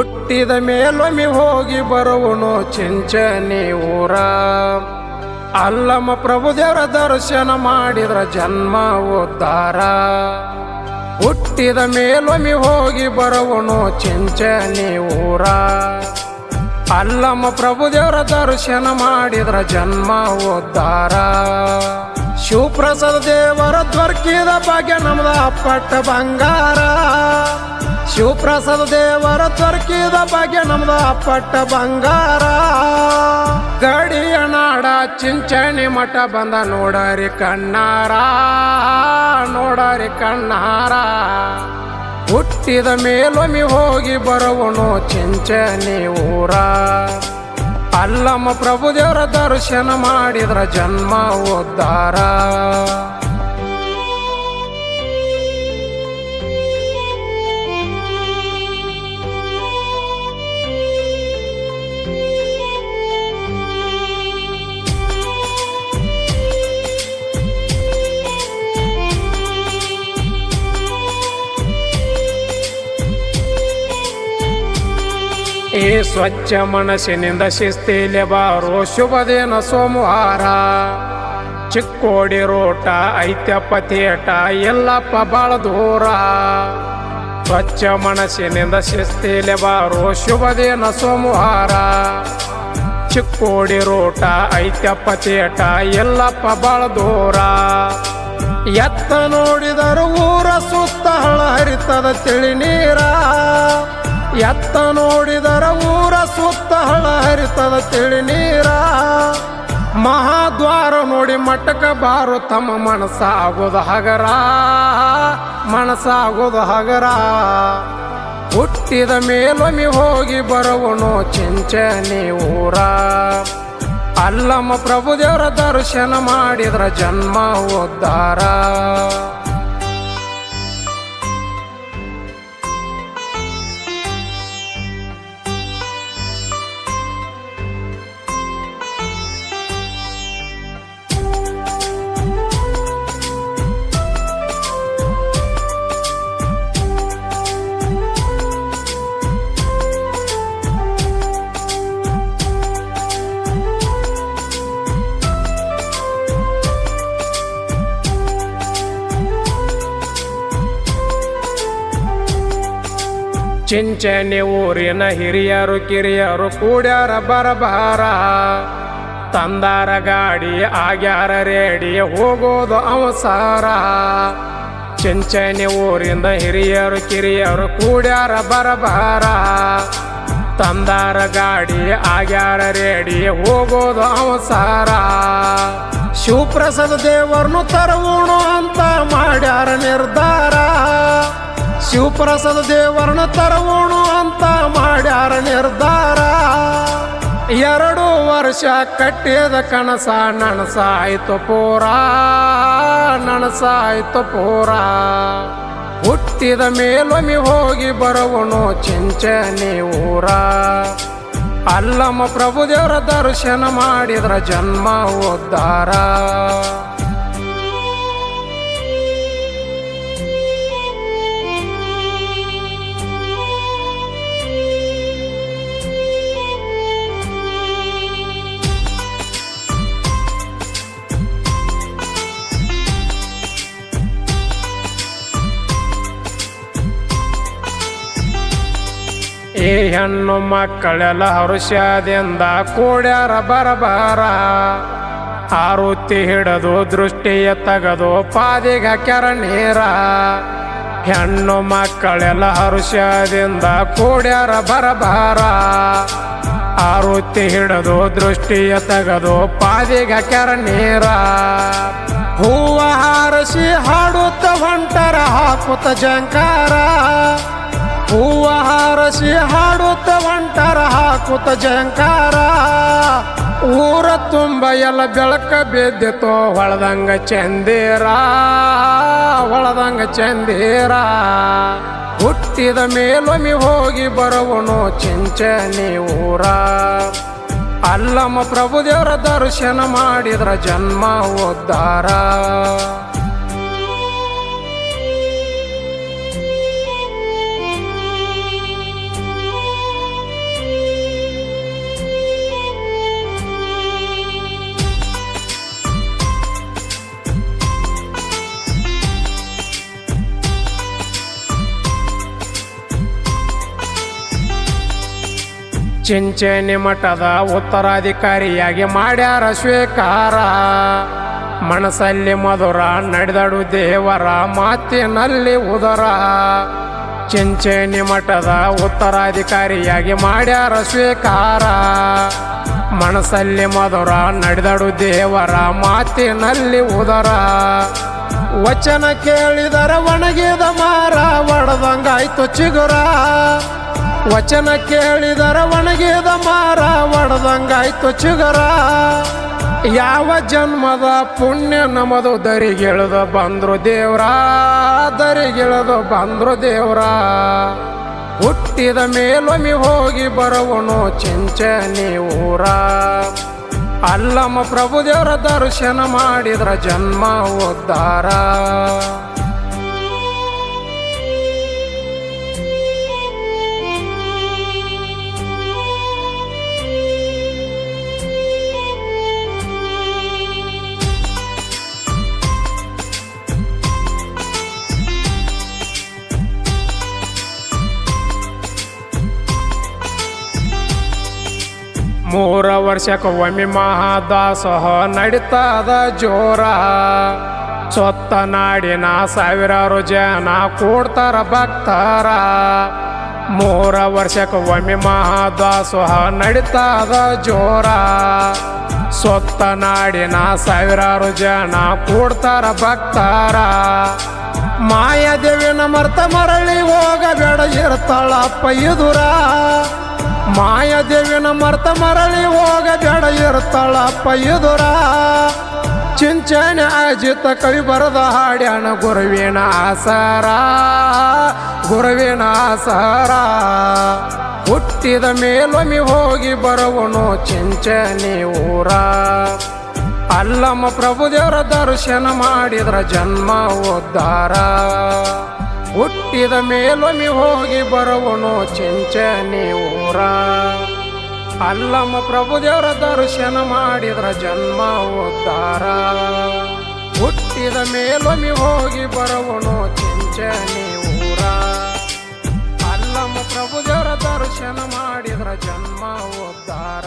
ಹುಟ್ಟಿದ ಮೇಲೊಮ್ಮೆ ಹೋಗಿ ಬರುವನು ಚಿಂಚನಿ ಊರ ಅಲ್ಲಮ್ಮ ಪ್ರಭುದೇವರ ದರ್ಶನ ಮಾಡಿದ್ರ ಜನ್ಮ ಉದ್ಧಾರ ಹುಟ್ಟಿದ ಮೇಲೊಮ್ಮೆ ಹೋಗಿ ಬರುವನು ಚಿಂಚನಿ ಊರ ಅಲ್ಲಮ್ಮ ಪ್ರಭುದೇವರ ದರ್ಶನ ಮಾಡಿದ್ರ ಜನ್ಮ ಉದ್ಧಾರ ಶಿವಪ್ರಸಾದ ದೇವರ ದ್ವರ್ಕಿದ ಭಾಗ್ಯ ನಮ್ದ ಪಟ್ಟ ಬಂಗಾರ. ಶಿವಪ್ರಸಾದ ದೇವರ ತೊರಕಿದ ಬಗೆ ನಮ್ದ ಪಟ್ಟ ಬಂಗಾರ. ಗಡಿಯ ನಾಡ ಚಿಂಚಣಿ ಮಠ ಬಂದ ನೋಡರಿ ಕಣ್ಣಾರ ನೋಡರಿ ಕಣ್ಣಾರ. ಹುಟ್ಟಿದ ಮೇಲೊಮ್ಮೆ ಹೋಗಿ ಬರುವನು ಚಿಂಚಣಿ ಊರ. ಅಲ್ಲಮ್ಮ ಪ್ರಭುದೇವರ ದರ್ಶನ ಮಾಡಿದ್ರ ಜನ್ಮ ಉದ್ಧಾರ ಈ ಸ್ವಚ್ಛ ಮನಸ್ಸಿನಿಂದ ಶಿಸ್ತಿಲೆ ಬಾರೋ ಶುಭ ದಿನ ಸೋಮವಾರ. ಚಿಕ್ಕೋಡಿ ರೋಟ, ಐತ್ಯಪ್ಪ ತೇಟ ಎಲ್ಲಪ್ಪ ಬಾಳ ದೂರ. ಸ್ವಚ್ಛ ಮನಸ್ಸಿನಿಂದ ಶಿಸ್ತಿಲೆ ಬಾರೋ ಶುಭ ದಿನ ಸೋಮವಾರ. ಚಿಕ್ಕೋಡಿ ರೋಟ, ಐತ್ಯಪ್ಪ ತೇಟ ಎಲ್ಲಪ್ಪ ಬಾಳ ದೂರ. ಎತ್ತ ನೋಡಿದರು ಊರ ಸುತ್ತ ಹಳ ಹರಿತದ ತಿಳಿ ನೀರ. ಎತ್ತ ನೋಡಿದರ ಊರ ಸುತ್ತ ಹಳ ಹರಿತದ ತಿಳಿ ನೀರ. ಮಹಾದ್ವಾರ ನೋಡಿ ಮಟ್ಟಕ ಬಾರು ತಮ್ಮ ಮನಸ್ಸಾಗೋದು ಹಗರ. ಮನಸ್ಸಾಗೋದು ಹಗರ. ಹುಟ್ಟಿದ ಮೇಲೊಮ್ಮೆ ಹೋಗಿ ಬರುವನು ಚಿಂಚನಿ ಊರ. ಅಲ್ಲಮ್ಮ ಪ್ರಭುದೇವರ ದರ್ಶನ ಮಾಡಿದ್ರ ಜನ್ಮ ಉದ್ಧಾರ ಚಿಂಚನೆ ಊರಿನ ಹಿರಿಯರು ಕಿರಿಯರು ಕೂಡ್ಯಾರ ಬರಬಾರ. ತಂದಾರ ಗಾಡಿ ಆಗ್ಯಾರ ರೇಡಿ ಹೋಗೋದು ಅವಸಾರ. ಚಿಂಚನೆ ಊರಿಂದ ಹಿರಿಯರು ಕಿರಿಯರು ಕೂಡ್ಯಾರ ಬರಬಾರ. ತಂದಾರ ಗಾಡಿ ಆಗ್ಯಾರ ರೇಡಿ ಹೋಗೋದು ಅವಸಾರ. ಶಿವಪ್ರಸಾದ ದೇವರನ್ನು ತರುವಣು ಅಂತ ಮಾಡ್ಯಾರ ನಿರ್ಧಾರ. ಶಿವಪ್ರಸಾದ ದೇವರನ್ನ ತರುವಣು ಅಂತ ಮಾಡ್ಯಾರ ನಿರ್ಧಾರ. ಎರಡು ವರ್ಷ ಕಟ್ಟಿದ ಕನಸ ನನಸಾಯ್ತು ಪೂರ ನನಸಾಯ್ತು ಪೂರ. ಹುಟ್ಟಿದ ಮೇಲೊಮ್ಮೆ ಹೋಗಿ ಬರುವನು ಚಿಂಚನಿ ಊರ. ಅಲ್ಲಮ್ಮ ಪ್ರಭುದೇವರ ದರ್ಶನ ಮಾಡಿದ್ರ ಜನ್ಮ ಉದ್ಧಾರ ಈ ಹೆಣ್ಣು ಮಕ್ಕಳೆಲ್ಲ ಹರುಷದಿಂದ ಕೂಡ್ಯಾರ ಬರಬಾರ. ಆರುತಿ ಹಿಡದು ದೃಷ್ಟಿಯ ತೆಗೆದು ಪಾದಿಗ ಕೆರ ನೀರ ಹೆಣ್ಣು ಮಕ್ಕಳೆಲ್ಲ ಹರುಷದಿಂದ ಕೂಡ್ಯಾರ ಬರಬಾರ. ಆರುತಿ ಹಿಡದು ದೃಷ್ಟಿಯ ತೆಗೆದು ಪಾದಿಗ ಕೆರ ನೀರ ಹೂವ ಹಾರಸಿ ಹಾಡುತ್ತ ಹೊಂಟರ ಹಾಕುತ್ತ ಜಂಕಾರ. ಹೂವ ಹಾರಸಿ ಹಾಡುತ್ತ ಒಂಟರ ಹಾಕುತ್ತ ಜಂಕಾರ ಊರ ತುಂಬ ಎಲ್ಲ ಬೆಳಕ ಬಿದ್ದಿತೋ ಹೊಳದಂಗ ಚಂದೀರ ಹೊಳದಂಗ ಚಂದೀರ. ಹುಟ್ಟಿದ ಮೇಲೊಮ್ಮೆ ಹೋಗಿ ಬರುವನು ಚಿಂಚನಿ ಊರ. ಅಲ್ಲಮ್ಮ ಪ್ರಭುದೇವರ ದರ್ಶನ ಮಾಡಿದ್ರ ಜನ್ಮ ಉದ್ಧಾರ ಚಿಂಚೇನಿ ಮಠದ ಉತ್ತರಾಧಿಕಾರಿಯಾಗಿ ಮಾಡ್ಯಾರ ಸ್ವೀಕಾರ. ಮನಸ್ಸಲ್ಲಿ ಮಧುರ ನಡೆದಡು ದೇವರ ಮಾತಿನಲ್ಲಿ ಉದರ. ಚಿಂಚೇನಿ ಮಠದ ಉತ್ತರಾಧಿಕಾರಿಯಾಗಿ ಮಾಡ್ಯಾರ ಸ್ವೀಕಾರ. ಮನಸ್ಸಲ್ಲಿ ಮಧುರ ನಡೆದಡು ದೇವರ ಮಾತಿನಲ್ಲಿ ಉದರ. ವಚನ ಕೇಳಿದರ ಒಣಗಿದ ಮಾರ, ಒಡದಂಗಾಯ್ತು ಚಿಗುರ. ವಚನ ಕೇಳಿದರ ಒಣಗಿದ ಮಾರ ಒಡದಂಗಾಯ್ತು ಚಿಗರ. ಯಾವ ಜನ್ಮದ ಪುಣ್ಯ ನಮದು ದರಿಗಿಳಿದ ಬಂದ್ರು ದೇವ್ರ, ದರಿಗಿಳಿದು ಬಂದ್ರು ದೇವ್ರ. ಹುಟ್ಟಿದ ಮೇಲೊಮ್ಮೆ ಹೋಗಿ ಬರುವನು ಚಿಂಚನಿ ಊರ ಅಲ್ಲಮ್ಮ ಪ್ರಭುದೇವರ ದರ್ಶನ ಮಾಡಿದ್ರ ಜನ್ಮ ಉದ್ಧಾರ ಮೂರ ವರ್ಷಕ್ಕೆ ಒಮ್ಮೆ ಮಹಾದಾಸೋಹ ನಡೀತದ ಜೋರ. ಸ್ವತ್ತ ನಾಡಿನ ಸಾವಿರಾರು ಜನ ಕೂಡ್ತಾರ ಭಕ್ತರ. ಮೂರ ವರ್ಷಕ್ಕೆ ಒಮ್ಮೆ ಮಹಾದಾಸೋಹ ನಡೀತದ ಜೋರ. ಸ್ವತ್ತ ನಾಡಿನ ಸಾವಿರಾರು ಜನ ಕೂಡ್ತಾರ ಭಕ್ತರ. ಮಾಯಾದೇವಿನ ಮರ್ತ ಮರಳಿ ಹೋಗಬೇಡ ಇರ್ತಾಳಪ್ಪ ಇದುರ. ಮಾಯಾದೇವಿನ ಮರ್ತ ಮರಳಿ ಹೋಗಬೇಡ ಇರ್ತಾಳಪ್ಪ ಇದುರ. ಚಿಂಚನ ಅಜಿತ ಕವಿ ಬರದ ಹಾಡ್ಯಾಣ ಗುರುವಿನ ಆಸಾರ ಗುರುವಿನ ಆಸಾರ. ಹುಟ್ಟಿದ ಮೇಲೊಮ್ಮೆ ಹೋಗಿ ಬರುವನು ಚಿಂಚನೆ ಊರ. ಅಲ್ಲಮ್ಮ ಪ್ರಭುದೇವರ ದರ್ಶನ ಮಾಡಿದ್ರ ಜನ್ಮ ಉದ್ಧಾರ ಹುಟ್ಟಿದ ಮೇಲೊಮ್ಮೆ ಹೋಗಿ ಬರುವನು ಚಿಂಚನಿ ಊರ. ಅಲ್ಲಮ್ಮ ಪ್ರಭುದೇವರ ದರ್ಶನ ಮಾಡಿದ್ರ ಜನ್ಮ ಉದ್ಧಾರ ಹುಟ್ಟಿದ ಮೇಲೊಮ್ಮೆ ಹೋಗಿ ಬರುವನು ಚಿಂಚನಿ ಊರ. ಅಲ್ಲಮ್ಮ ಪ್ರಭುದೇವರ ದರ್ಶನ ಮಾಡಿದ್ರ ಜನ್ಮ ಉದ್ಧಾರ